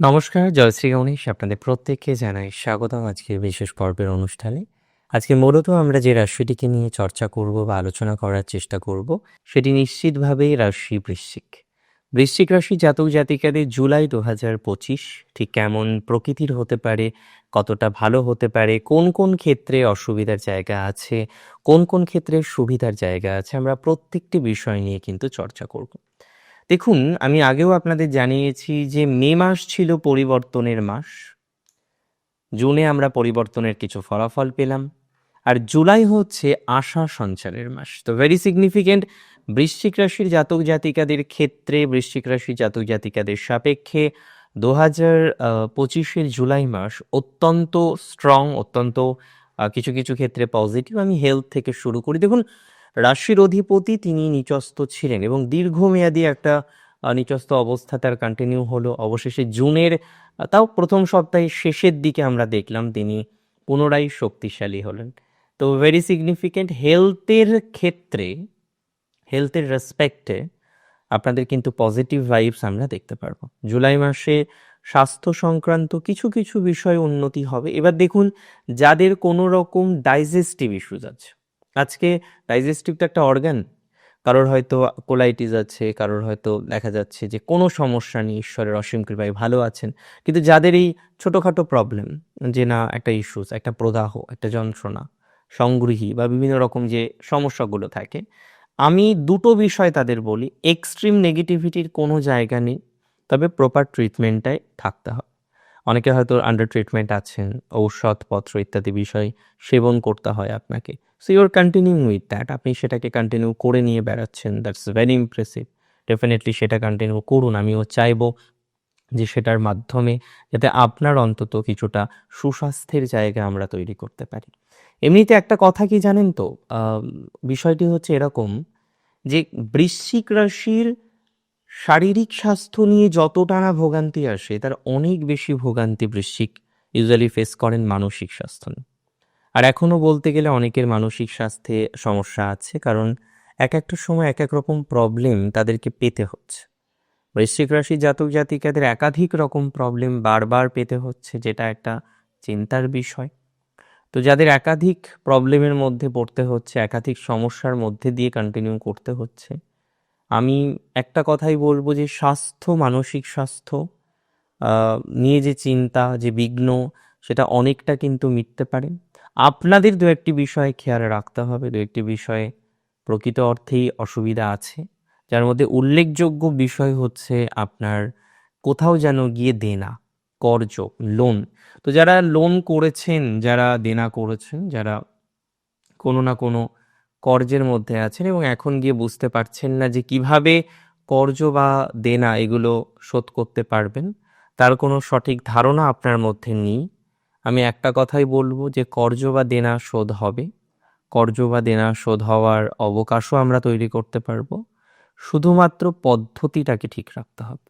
নমস্কার জয়শ্রী গণেশ। আপনাদের প্রত্যেককে জানাই স্বাগতম আজকের বিশেষ পর্বের অনুষ্ঠানে। আজকে মূলত আমরা যে রাশিটিকে নিয়ে চর্চা করব বা আলোচনা করার চেষ্টা করব, সেটি নিশ্চিতভাবেই রাশি বৃশ্চিক। বৃশ্চিক রাশি জাতক জাতিকাদের জুলাই দু হাজার পঁচিশ ঠিক কেমন প্রকৃতির হতে পারে, কতটা ভালো হতে পারে, কোন কোন ক্ষেত্রে অসুবিধার জায়গা আছে, কোন কোন ক্ষেত্রে সুবিধার জায়গা আছে, আমরা প্রত্যেকটি বিষয় নিয়ে কিন্তু চর্চা করব। দেখুন, আমি আগেও আপনাদের জানিয়েছি যে মে মাস ছিল পরিবর্তনের মাস। জুনে আমরা পরিবর্তনের কিছু ফলাফল পেলাম। আর জুলাই হচ্ছে আশা সঞ্চারের মাস। তো ভেরি সিগনিফিকেন্ট বৃশ্চিক রাশির জাতক জাতিকাদের ক্ষেত্রে, বৃশ্চিক রাশির জাতক জাতিকাদের সাপেক্ষে দু হাজার পঁচিশের জুলাই মাস অত্যন্ত স্ট্রং অত্যন্ত কিছু কিছু ক্ষেত্রে পজিটিভ আমি হেলথ থেকে শুরু করি। দেখুন রাশির অধিপতি তিনি নিচস্থ ছিলেন এবং দীর্ঘমেয়াদী একটা নিচস্থ অবস্থা তার কন্টিনিউ হলো। অবশেষে জুনের তাও প্রথম সপ্তাহের শেষের দিকে আমরা দেখলাম তিনি পুনরায় শক্তিশালী হলেন। তো ভেরি সিগনিফিকেন্ট হেলথের ক্ষেত্রে হেলথের রেসপেক্টে আপনাদের কিন্তু পজিটিভ ভাইবস আমরা দেখতে পারব। জুলাই মাসে স্বাস্থ্য সংক্রান্ত কিছু কিছু বিষয় উন্নতি হবে। এবার দেখুন, যাদের কোনো রকম ডাইজেস্টিভ ইস্যুস আছে আজকে ডাইজেস্টিভ তো একটা অর্গান কারোর হয়তো কোলাইটিস আছে, কারোর হয়তো দেখা যাচ্ছে যে কোনো সমস্যা নেই, ঈশ্বরের অসীম কৃপায় ভালো আছেন। কিন্তু যাদের এই ছোটোখাটো প্রবলেম যে না, একটা ইস্যুস একটা প্রদাহ, একটা যন্ত্রণা, সংগৃহী বা বিভিন্ন রকম যে সমস্যাগুলো থাকে, আমি দুটো বিষয় তাদের বলি এক্সট্রিম নেগেটিভিটির কোনো জায়গা নেই, তবে প্রপার ট্রিটমেন্টটাই থাকতে হবে অনেকে হয়তো আন্ডার ট্রিটমেন্ট আছেন, ঔষধপত্র ইত্যাদি বিষয় সেবন করতে হয় আপনাকে। So your continue with that আপনি সেটাকে কন্টিনিউ করে নিয়ে বেড়াচ্ছেন। দ্যাটস ভেরি ইমপ্রেসিভ ডেফিনেটলি সেটা কন্টিনিউ করুন। আমিও চাইব যে সেটার মাধ্যমে যাতে আপনার অন্তত কিছুটা সুস্বাস্থ্যের জায়গা আমরা তৈরি করতে পারি। এমনিতে একটা কথা কি জানেন তো? বিষয়টি হচ্ছে এরকম যে বৃশ্চিক রাশির শারীরিক স্বাস্থ্য নিয়ে যতটা না ভোগান্তি আসে, তার অনেক বেশি ভোগান্তি বৃশ্চিক ইউজুয়ালি ফেস করেন মানসিক স্বাস্থ্য নিয়ে। আর এখনও বলতে গেলে অনেকের মানসিক স্বাস্থ্যে সমস্যা আছে, কারণ এক একটা সময় এক এক রকম প্রবলেম তাদেরকে পেতে হচ্ছে। বৃশ্চিক রাশি জাতক জাতিকাদের একাধিক রকম প্রবলেম বারবার পেতে হচ্ছে, যেটা একটা চিন্তার বিষয়। তো যাদের একাধিক প্রবলেমের মধ্যে পড়তে হচ্ছে, একাধিক সমস্যার মধ্যে দিয়ে কন্টিনিউ করতে হচ্ছে আমি একটা কথাই বলব যে স্বাস্থ্য, মানসিক স্বাস্থ্য নিয়ে যে চিন্তা, যে বিঘ্ন, সেটা অনেকটা কিন্তু মিটতে পারে। আপনাদের দু একটি বিষয়ে খেয়াল রাখতে হবে, দু একটি বিষয়ে প্রকৃত অর্থেই অসুবিধা আছে। যার মধ্যে উল্লেখযোগ্য বিষয় হচ্ছে আপনার কোথাও যেন গিয়ে দেনা কর্জ লোন তো যারা লোন করেছেন, যারা দেনা করেছেন, যারা কোনো না কোনো কর্জের মধ্যে আছেন এবং এখন গিয়ে বুঝতে পারছেন না যে কীভাবে কর্জ বা দেনা এগুলো শোধ করতে পারবেন। তার কোনো সঠিক ধারণা আপনার মধ্যে নেই। আমি একটা কথাই বলব যে কর্জ বা দেনা শোধ হবে। কর্জ বা দেনা শোধ হওয়ার অবকাশও আমরা তৈরি করতে পারব। শুধুমাত্র পদ্ধতিটাকে ঠিক রাখতে হবে।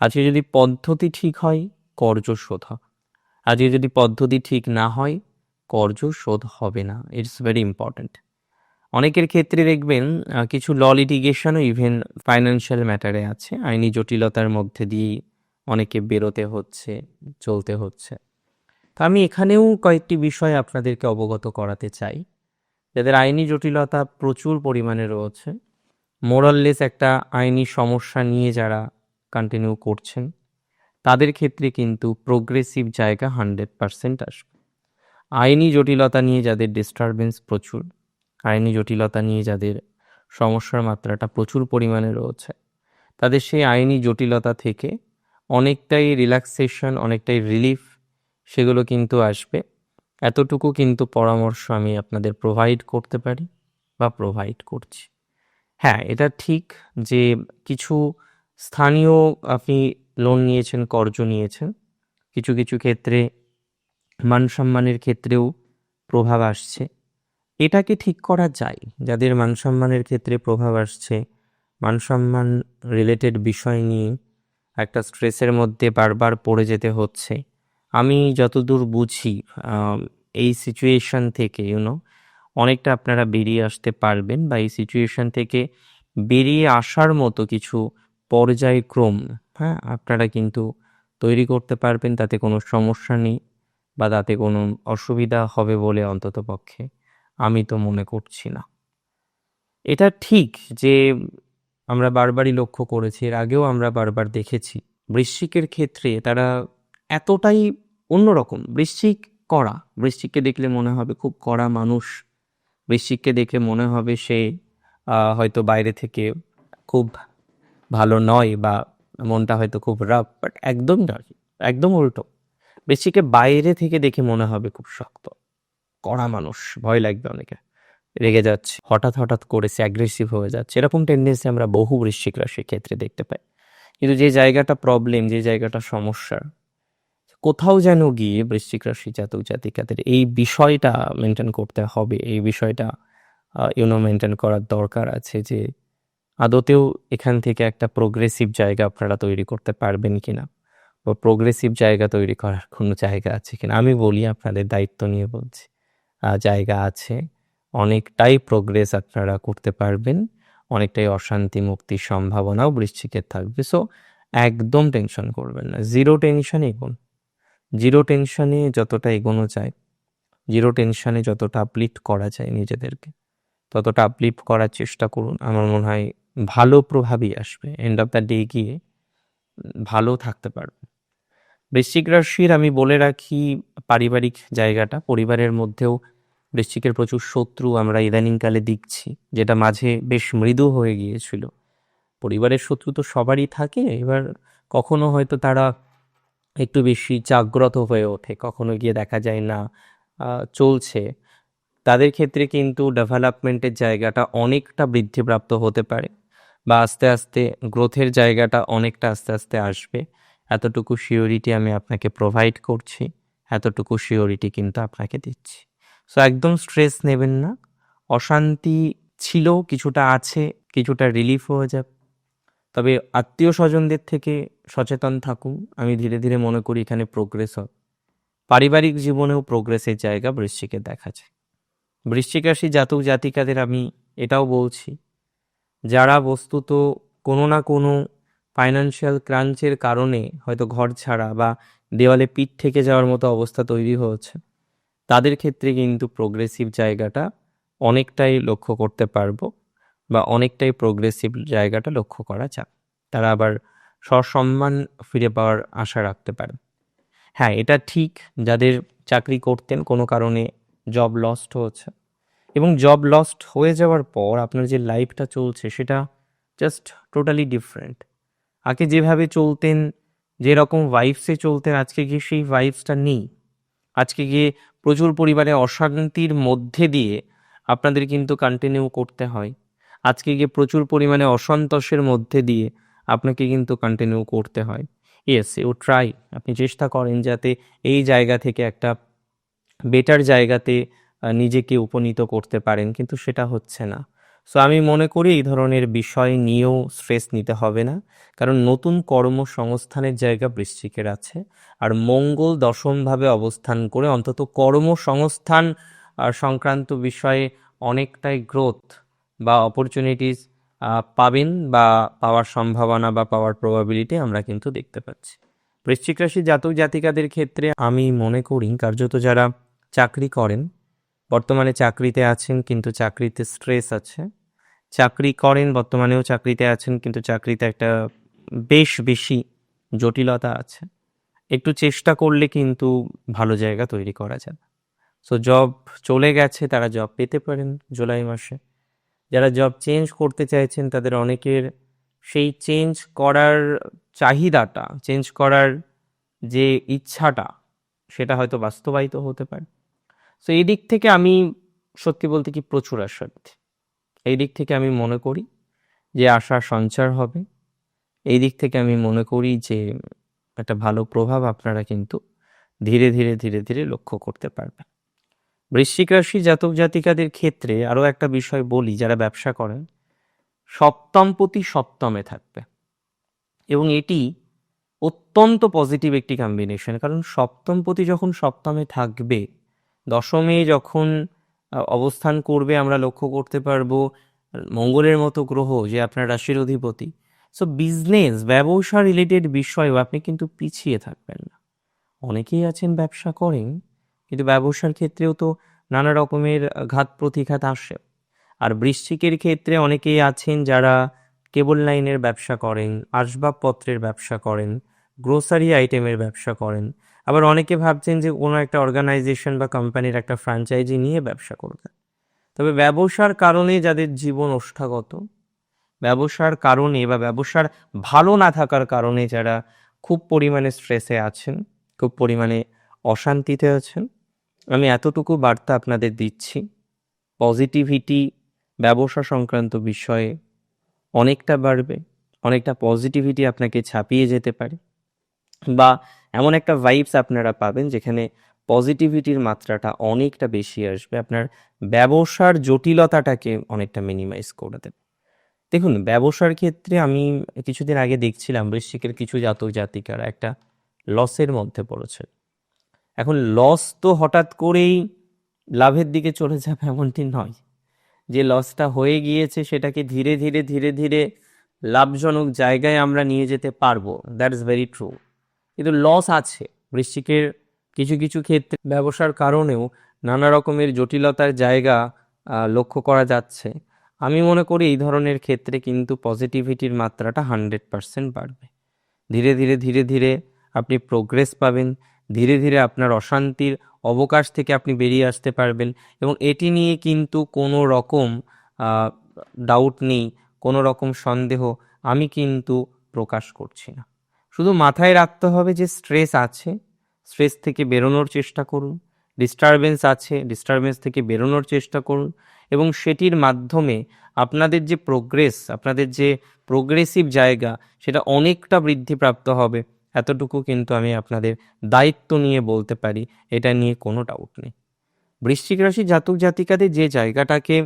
আজকে যদি পদ্ধতি ঠিক হয় কর্জ শোধ হবে আজকে যদি পদ্ধতি ঠিক না হয় কর্জ শোধ হবে না। ইটস ভেরি ইম্পর্ট্যান্ট অনেকের ক্ষেত্রে দেখবেন কিছু ল লিটিগেশনও ইভেন ফাইন্যান্সিয়াল ম্যাটারে আছে। আইনি জটিলতার মধ্যে দিয়েই অনেকে বেরোতে হচ্ছে, চলতে হচ্ছে। তো আমি এখানেও কয়েকটি বিষয় আপনাদেরকে অবগত করাতে চাই। যাদের আইনি জটিলতা প্রচুর পরিমাণে রয়েছে মোরাললেস একটা আইনি সমস্যা নিয়ে যারা কন্টিনিউ করছেন, তাদের ক্ষেত্রে কিন্তু প্রোগ্রেসিভ জায়গা হান্ড্রেড পার্সেন্ট আসবে। আইনি জটিলতা নিয়ে যাদের ডিস্টারবেন্স প্রচুর আইনি জটিলতা নিয়ে যাদের সমস্যার মাত্রাটা প্রচুর পরিমাণে রয়েছে। তাদের সেই আইনি জটিলতা থেকে অনেকটাই রিল্যাক্সেশন অনেকটাই রিলিফ সেগুলো কিন্তু আসবে। এতটুকু কিন্তু পরামর্শ আমি আপনাদের প্রোভাইড করতে পারি বা প্রোভাইড করছি। হ্যাঁ এটা ঠিক যে কিছু স্থানীয় আপনি লোন নিয়েছেন, কর্জ নিয়েছেন, কিছু কিছু ক্ষেত্রে মান সম্মানের ক্ষেত্রেও প্রভাব আসছে। এটাকে ঠিক করা যায়। যাদের মান সম্মানের ক্ষেত্রে প্রভাব আসছে মান সম্মান রিলেটেড বিষয় নিয়ে একটা স্ট্রেসের মধ্যে বারবার পড়ে যেতে হচ্ছে। আমি যতদূর বুঝি এই সিচুয়েশন থেকে ইউনো অনেকটা আপনারা বেরিয়ে আসতে পারবেন বা এই সিচুয়েশন থেকে বেরিয়ে আসার মতো কিছু পর্যায়ক্রম হ্যাঁ আপনারা কিন্তু তৈরি করতে পারবেন। তাতে কোনো সমস্যা নেই বা তাতে কোনো অসুবিধা হবে বলে অন্তত পক্ষে আমি তো মনে করছি না। এটা ঠিক যে আমরা বারবারই লক্ষ্য করেছি, এর আগেও আমরা বারবার দেখেছি। বৃশ্চিকের ক্ষেত্রে তারা এতটাই অন্যরকম। বৃশ্চিক কড়া, বৃশ্চিককে দেখলে মনে হবে খুব কড়া মানুষ। বৃশ্চিককে দেখে মনে হবে সে হয়তো বাইরে থেকে খুব ভালো নয় বা মনটা হয়তো খুব রাফ বাট একদম একদম উল্টো। বৃশ্চিককে বাইরে থেকে দেখে মনে হবে খুব শক্ত। কড়া মানুষ, ভয় লাগবে অনেকে। রেগে যাচ্ছে। হঠাৎ হঠাৎ করে সে অ্যাগ্রেসিভ হয়ে যাচ্ছে। এরকম টেন্ডেন্সি আমরা বহু বৃশ্চিক রাশির ক্ষেত্রে দেখতে পাই। কিন্তু যে জায়গাটা প্রবলেম যে জায়গাটা সমস্যা, কোথাও যেন গিয়ে বৃশ্চিক রাশি জাতক জাতিকাদের এই বিষয়টা মেনটেন করতে হবে। এই বিষয়টা ইউনো মেনটেন করার দরকার আছে যে, আদতেও এখান থেকে একটা প্রোগ্রেসিভ জায়গা আপনারা তৈরি করতে পারবেন কিনা? বা প্রোগ্রেসিভ জায়গা তৈরি করার কোনো জায়গা আছে কিনা? আমি বলি, আপনাদের দায়িত্ব নিয়ে বলছি। জায়গা আছে। অনেকটাই প্রোগ্রেস আপনারা করতে পারবেন। অনেকটাই অশান্তি মুক্তির সম্ভাবনাও বৃশ্চিকের থাকবে। সো একদম টেনশন করবেন না। Zero tension এগোন। জিরো টেনশনে যতটা এগোনো যায় জিরো টেনশনে যতটা আপলিফ্ট করা যায় নিজেদেরকে, ততটা আপলিফ্ট করার চেষ্টা করুন। আমার মনে হয় ভালো প্রভাবই আসবে। এন্ড অফ দ্য ডে গিয়ে ভালো থাকতে পারবে বৃশ্চিক রাশির আমি বলে রাখি পারিবারিক জায়গাটা, পরিবারের মধ্যেও বৃশ্চিকের প্রচুর শত্রু আমরা ইদানিংকালে দেখছি, যেটা মাঝে বেশ মৃদু হয়ে গিয়েছিল। পরিবারের শত্রু তো সবারই থাকে, এবার কখনো হয়তো তারা একটু বেশি জাগ্রত হয়ে ওঠে, কখনো গিয়ে দেখা যায় না চলছে। তাদের ক্ষেত্রে কিন্তু ডেভেলপমেন্টের জায়গাটা অনেকটা বৃদ্ধিপ্রাপ্ত হতে পারে, বা আস্তে আস্তে গ্রোথের জায়গাটা অনেকটা আস্তে আস্তে আসবে। এতটুকু শিওরিটি আমি আপনাকে প্রোভাইড করছি, এতটুকু শিওরিটি কিন্তু আপনাকে দিচ্ছি। সো একদম স্ট্রেস নেবেন না। অশান্তি ছিল, কিছুটা আছে, কিছুটা রিলিফ হয়ে যাবে তবে আত্মীয় স্বজনদের থেকে সচেতন থাকুন। আমি ধীরে ধীরে মনে করি এখানে প্রোগ্রেস হবে পারিবারিক জীবনেও প্রোগ্রেসের জায়গা বৃশ্চিকে দেখা যায়। বৃশ্চিক রাশি জাতক জাতিকাদের আমি এটাও বলছি, যারা বস্তুত কোনো না কোনো ফাইনান্সিয়াল ক্রাঞ্চের কারণে হয়তো ঘর ছাড়া বা দেওয়ালে পিঠ থেকে যাওয়ার মতো অবস্থা তৈরি হয়েছে। তাদের ক্ষেত্রে কিন্তু প্রোগ্রেসিভ জায়গাটা অনেকটাই লক্ষ্য করতে পারব বা অনেকটাই প্রোগ্রেসিভ জায়গাটা লক্ষ্য করা যাবে তারা আবার সসম্মান ফিরে পাওয়ার আশা রাখতে পারে। হ্যাঁ এটা ঠিক যাদের চাকরি করতেন, কোনো কারণে জব লস্ট হচ্ছে এবং জব লস্ট হয়ে যাওয়ার পর আপনার যে লাইফটা চলছে, সেটা জাস্ট টোটালি ডিফারেন্ট আগে যেভাবে চলতেন, যেরকম ভাইবসে চলতেন, আজকে গিয়ে সেই ভাইবসটা নেই। আজকে গিয়ে প্রচুর পরিমাণে অশান্তির মধ্যে দিয়ে আপনাদের কিন্তু কন্টিনিউ করতে হয়। আজকে গিয়ে প্রচুর পরিমাণে অসন্তোষের মধ্যে দিয়ে আপনাকে কিন্তু কন্টিনিউ করতে হয়। ইয়েস ও ট্রাই আপনি চেষ্টা করেন যাতে এই জায়গা থেকে একটা বেটার জায়গাতে নিজেকে উপনীত করতে পারেন, কিন্তু সেটা হচ্ছে না। সো আমি মনে করি এই ধরনের বিষয় নিয়েও স্ট্রেস নিতে হবে না। কারণ নতুন কর্মসংস্থানের জায়গা বৃশ্চিকের আছে। আর মঙ্গল দশমভাবে অবস্থান করে অন্তত কর্মসংস্থান সংক্রান্ত বিষয়ে অনেকটাই গ্রোথ বা অপরচুনিটিস পাবেন বা পাওয়ার সম্ভাবনা বা পাওয়ার প্রবাবিলিটি আমরা কিন্তু দেখতে পাচ্ছি। বৃশ্চিক রাশি জাতক জাতিকাদের ক্ষেত্রে আমি মনে করি কার্যত যারা চাকরি করেন বর্তমানে চাকরিতে আছেন, কিন্তু চাকরিতে স্ট্রেস আছে। চাকরি করেন, বর্তমানেও চাকরিতে আছেন, কিন্তু চাকরিতে একটা বেশ বেশি জটিলতা আছে। একটু চেষ্টা করলে কিন্তু ভালো জায়গা তৈরি করা যাবে সো জব চলে গেছে, তারা জব পেতে পারেন জুলাই মাসে। যারা জব চেঞ্জ করতে চাইছেন, তাদের অনেকের সেই চেঞ্জ করার চাহিদাটা চেঞ্জ করার যে ইচ্ছাটা, সেটা হয়তো বাস্তবায়িত হতে পারে। সো এই দিক থেকে আমি সত্যি বলতে কি প্রচুর আশাবাদী। এই দিক থেকে আমি মনে করি যে আশার সঞ্চার হবে। এই দিক থেকে আমি মনে করি যে একটা ভালো প্রভাব আপনারা কিন্তু ধীরে ধীরে ধীরে ধীরে লক্ষ্য করতে পারবেন। বৃশ্চিক রাশি জাতক জাতিকাদের ক্ষেত্রে আরও একটা বিষয় বলি, যারা ব্যবসা করেন সপ্তমপতি সপ্তমে থাকবে। এবং এটি অত্যন্ত পজিটিভ একটি কম্বিনেশন কারণ সপ্তমপতি যখন সপ্তমে থাকবে দশমে যখন অবস্থান করবে, আমরা লক্ষ্য করতে পারব, মঙ্গলের মতো গ্রহ যে আপনার রাশির অধিপতি। সো বিজনেস ব্যবসা রিলেটেড বিষয়েও আপনি কিন্তু পিছিয়ে থাকবেন না। অনেকেই আছেন ব্যবসা করেন, কিন্তু ব্যবসার ক্ষেত্রেও তো নানা রকমের ঘাত প্রতিঘাত আসে। আর বৃশ্চিকের ক্ষেত্রে অনেকেই আছেন যারা কেবল লাইনের ব্যবসা করেন, আসবাবপত্রের ব্যবসা করেন গ্রোসারি আইটেমের ব্যবসা করেন। আবার অনেকে ভাবছেন যে কোনো একটা অর্গানাইজেশন বা কোম্পানির একটা ফ্র্যাঞ্চাইজি নিয়ে ব্যবসা করবেন তবে ব্যবসার কারণে যাদের জীবন ওষ্ঠাগত, ব্যবসার কারণে বা ব্যবসার ভালো না থাকার কারণে যারা খুব পরিমাণে স্ট্রেসে আছেন, খুব পরিমাণে অশান্তিতে আছেন, আমি এতটুকু বার্তা আপনাদের দিচ্ছি পজিটিভিটি ব্যবসা সংক্রান্ত বিষয়ে অনেকটা বাড়বে, অনেকটা পজিটিভিটি আপনাকে ছাপিয়ে যেতে পারে। বা এমন একটা ভাইবস আপনারা পাবেন যেখানে পজিটিভিটির মাত্রাটা অনেকটা বেশি আসবে। আপনার ব্যবসার জটিলতাটাকে অনেকটা মিনিমাইজ করে দেবে। দেখুন, ব্যবসার ক্ষেত্রে আমি কিছুদিন আগে দেখছিলাম বৃশ্চিকের কিছু জাতক জাতিকারা একটা লসের মধ্যে পড়েছে। এখন লস তো হঠাৎ করেই লাভের দিকে চলে যাবে এমনটি নয়। যে লসটা হয়ে গিয়েছে সেটাকে ধীরে ধীরে ধীরে ধীরে লাভজনক জায়গায় আমরা নিয়ে যেতে পারব দ্যাট ইজ ভেরি ট্রু কিন্তু লস আছে। বৃশ্চিকের কিছু কিছু ক্ষেত্রে ব্যবসার কারণেও নানা রকমের জটিলতার জায়গা লক্ষ্য করা যাচ্ছে। আমি মনে করি এই ধরনের ক্ষেত্রে কিন্তু পজিটিভিটির মাত্রাটা হান্ড্রেড পার্সেন্ট বাড়বে। ধীরে ধীরে ধীরে ধীরে আপনি প্রোগ্রেস পাবেন। ধীরে ধীরে আপনার অশান্তির অবকাশ থেকে আপনি বেরিয়ে আসতে পারবেন এবং এটি নিয়ে কিন্তু কোনো রকম ডাউট নেই, কোনো রকম সন্দেহ আমি কিন্তু প্রকাশ করছি না। শুধু মাথায় রাখতে হবে যে স্ট্রেস আছে স্ট্রেস থেকে বেরোনোর চেষ্টা করুন ডিস্টারবেন্স আছে ডিস্টারবেন্স থেকে বেরোনোর চেষ্টা করুন এবং সেটির মাধ্যমে আপনাদের যে প্রোগ্রেস আপনাদের যে প্রোগ্রেসিভ জায়গা, সেটা অনেকটা বৃদ্ধিপ্রাপ্ত হবে। এতটুকু কিন্তু আমি আপনাদের দায়িত্ব নিয়ে বলতে পারি, এটা নিয়ে কোনো ডাউট নেই। বৃশ্চিক রাশি জাতক জাতিকাদের যে জায়গাটাকে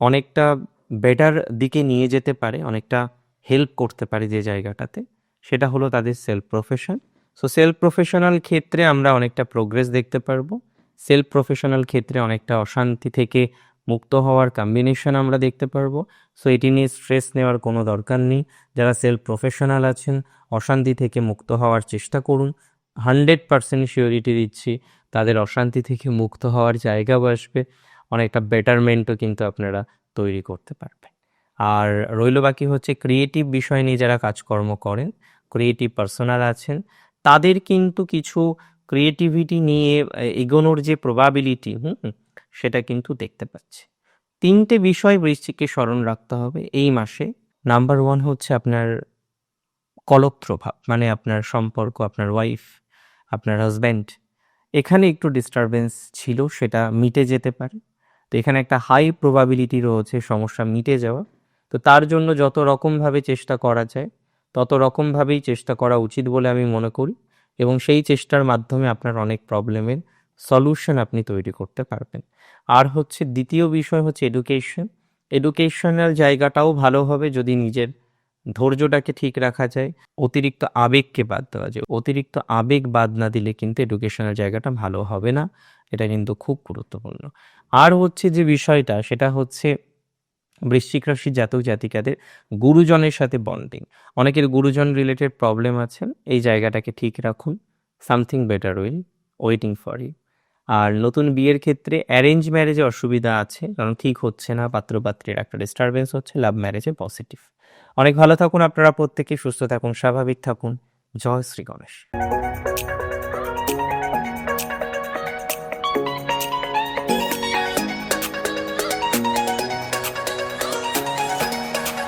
অনেকটা বেটার দিকে নিয়ে যেতে পারে, অনেকটা হেল্প করতে পারে যে জায়গাটাতে সেটা হলো তাদের self profession so self professional ক্ষেত্রে আমরা অনেকটা প্রোগ্রেস দেখতে পারব। সেলফ প্রফেশনাল ক্ষেত্রে অনেকটা অশান্তি থেকে মুক্ত হওয়ার কম্বিনেশন আমরা দেখতে পারব। সো এটি নিয়ে স্ট্রেস নেওয়ার কোনো দরকার নেই। যারা সেলফ প্রফেশনাল আছেন, অশান্তি থেকে মুক্ত হওয়ার চেষ্টা করুন। হান্ড্রেড পার্সেন্ট শিওরিটি দিচ্ছি, তাদের অশান্তি থেকে মুক্ত হওয়ার জায়গাও আসবে। অনেকটা বেটারমেন্টও কিন্তু আপনারা তৈরি করতে পারবেন। আর রইল বাকি হচ্ছে ক্রিয়েটিভ বিষয় নিয়ে যারা কাজকর্ম করেন ক্রিয়েটিভ পার্সোনাল আছেন, তাদের কিন্তু কিছু ক্রিয়েটিভিটি নিয়ে এগোনোর যে প্রবাবিলিটি হুম সেটা কিন্তু দেখতে পাচ্ছি। তিনটে বিষয় বৃশ্চিককে স্মরণ রাখতে হবে এই মাসে। নাম্বার ওয়ান হচ্ছে আপনার কলত্রভাব মানে আপনার সম্পর্ক, আপনার ওয়াইফ আপনার হাজব্যান্ড এখানে একটু ডিস্টারবেন্স ছিল, সেটা মিটে যেতে পারে। তো এখানে একটা হাই প্রবাবিলিটি রয়েছে সমস্যা মিটে যাওয়া। তো তার জন্য যত রকমভাবে চেষ্টা করা যায় তত রকমভাবেই চেষ্টা করা উচিত বলে আমি মনে করি এবং সেই চেষ্টার মাধ্যমে আপনার অনেক প্রবলেমের সলিউশন আপনি তৈরি করতে পারবেন। আর হচ্ছে দ্বিতীয় বিষয় হচ্ছে এডুকেশন। এডুকেশনাল জায়গাটাও ভালো হবে যদি নিজের ধৈর্যটাকে ঠিক রাখা যায়। অতিরিক্ত আবেগকে বাদ দেওয়া যায়। অতিরিক্ত আবেগ বাদ না দিলে কিন্তু এডুকেশনাল জায়গাটা ভালো হবে না। এটা কিন্তু খুব গুরুত্বপূর্ণ। আর হচ্ছে যে বিষয়টা সেটা হচ্ছে বৃশ্চিক রাশি জাতক জাতিকাদের গুরুজনের সাথে বন্ডিং অনেকের গুরুজন রিলেটেড প্রবলেম আছে, এই জায়গাটাকে ঠিক রাখুন। Something better will waiting for you আর নতুন বিয়ের ক্ষেত্রে অ্যারেঞ্জ ম্যারেজে অসুবিধা আছে, কারণ ঠিক হচ্ছে না, পাত্রপাত্রীর একটা ডিস্টারবেন্স হচ্ছে লাভ ম্যারেজে পজিটিভ অনেক ভালো থাকুন আপনারা প্রত্যেকে, সুস্থ থাকুন, স্বাভাবিক থাকুন। জয় শ্রী গণেশ।